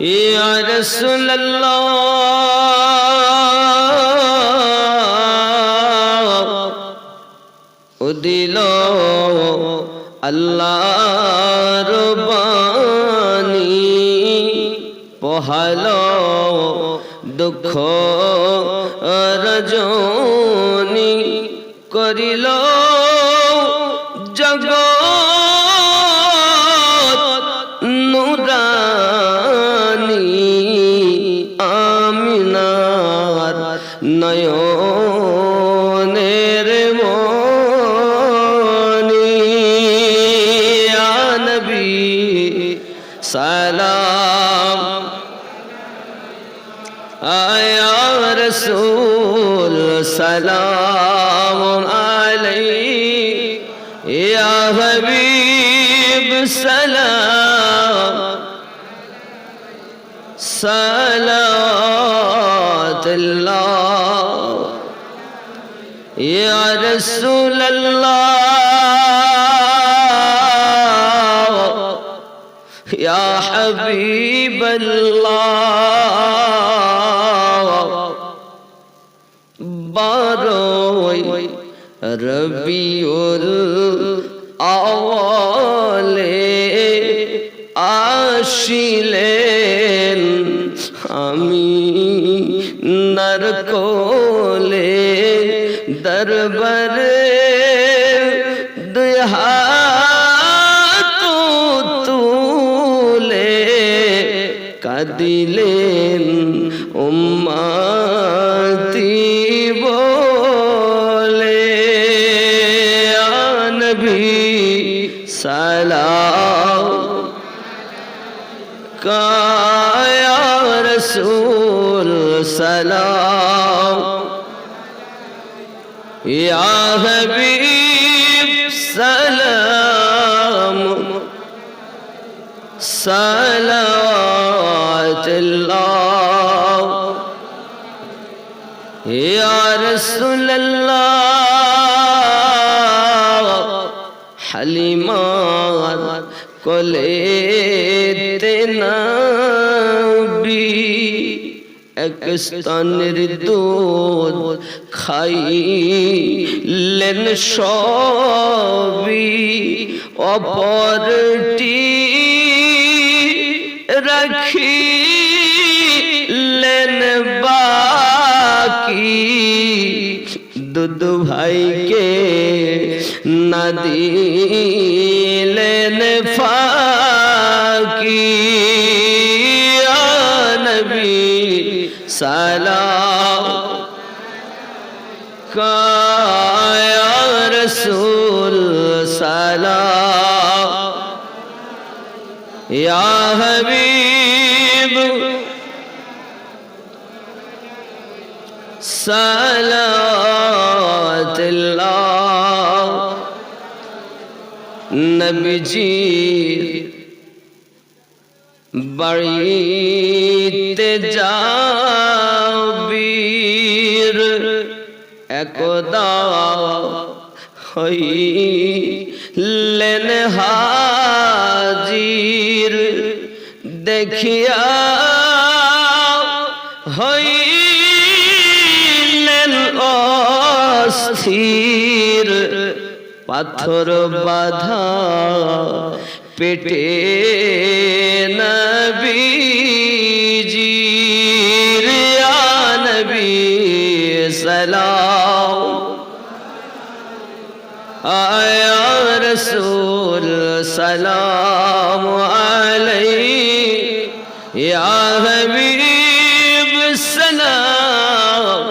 يا رسول الله উদিল আল্লাহর বাণী। পহাল দুঃখ রজনী করিল يا رسول سلام عليك يا حبيب سلام صلاة الله يا رسول الله يا حبيب الله বারোই রবিউল আওয়ালে আসিলেন আমি নরকোলে দরবারে তুলে কাদিলেন উম্মতি يا رسول سلام يا حبيب سلام صلوات الله يا رسول الله حلیمان کو কোলেতে নবী এক স্তনের দুধ সবই অপরটি রাখিলেন বাকি দুধ ভাইকে না সালাম কায়া রসুল সালাম ইয়া হাবিব সালাত আল্লাহ নবীজি বাড়িতে যাবীর একদা হইলেন হাজির দেখিয়া হইলেন অস্থির পাথর বাধা পেটে সালাম আয়া রসুল সালাম আলাইহি ইয়া হাবিব সালাম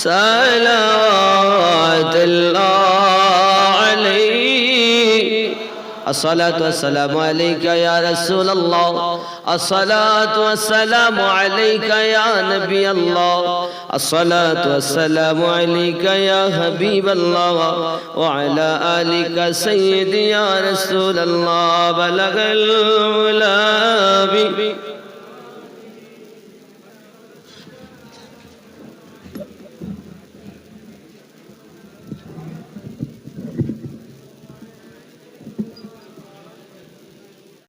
সালাত الصلاة والسلام عليك يا رسول الله. الصلاة والسلام عليك يا نبي الله. الصلاة والسلام عليك يا حبيب الله. وعلى آلك سيدي يا رسول الله. بلغ الولا